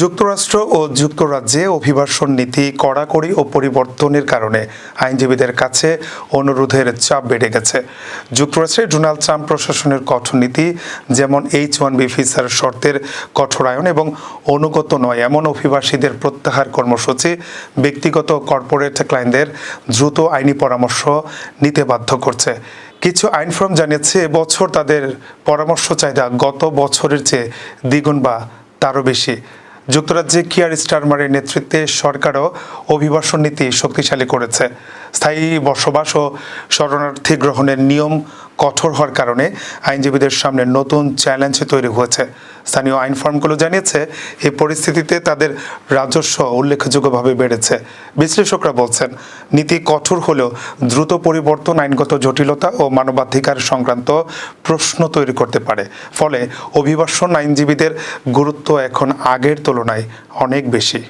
যুক্তরাষ্ট্র ও যুক্তরাজ্যে অভিবাসন নীতি কড়াকড়ি ও পরিবর্তনের কারণে আইনজীবীদের কাছে অনুরোধের চাপ বেড়ে গেছে। যুক্তরাষ্ট্রে ডোনাল্ড ট্রাম্প প্রশাসনের কঠোর নীতি, যেমন এইচ ওয়ান বি ভিসার শর্তের কঠোরায়ন এবং অনুগত নয়, এমন অভিবাসীদের প্রত্যাহার কর্মসূচি ব্যক্তিগত কর্পোরেট ক্লায়েন্টদের দ্রুত আইনি পরামর্শ নিতে বাধ্য করছে। কিছু আইন ফার্ম জানিয়েছে এবছর তাদের পরামর্শ চাহিদা গত বছরের চেয়ে দ্বিগুণ বা তারও বেশি। যুক্তরাজ্যে কিয়ার স্টারমারের নেতৃত্বে সরকারও অভিবাসন নীতি শক্তিশালী করেছে। স্থায়ী বসবাস ও শরণার্থী গ্রহণের নিয়ম কঠোর হওয়ার কারণে আইনজীবীদের সামনে নতুন চ্যালেঞ্জ তৈরি হয়েছে। স্থানীয় আইন ফার্মগুলো জানিয়েছে এই পরিস্থিতিতে তাদের রাজস্ব উল্লেখযোগ্যভাবে বেড়েছে। বিশ্লেষকরা বলছেন, নীতি কঠোর হলেও দ্রুত পরিবর্তন, আইনগত জটিলতা ও মানবাধিকার সংক্রান্ত প্রশ্ন তৈরি করতে পারে। ফলে অভিবাসন আইনজীবীদের গুরুত্ব এখন আগের তুলনায় অনেক বেশি।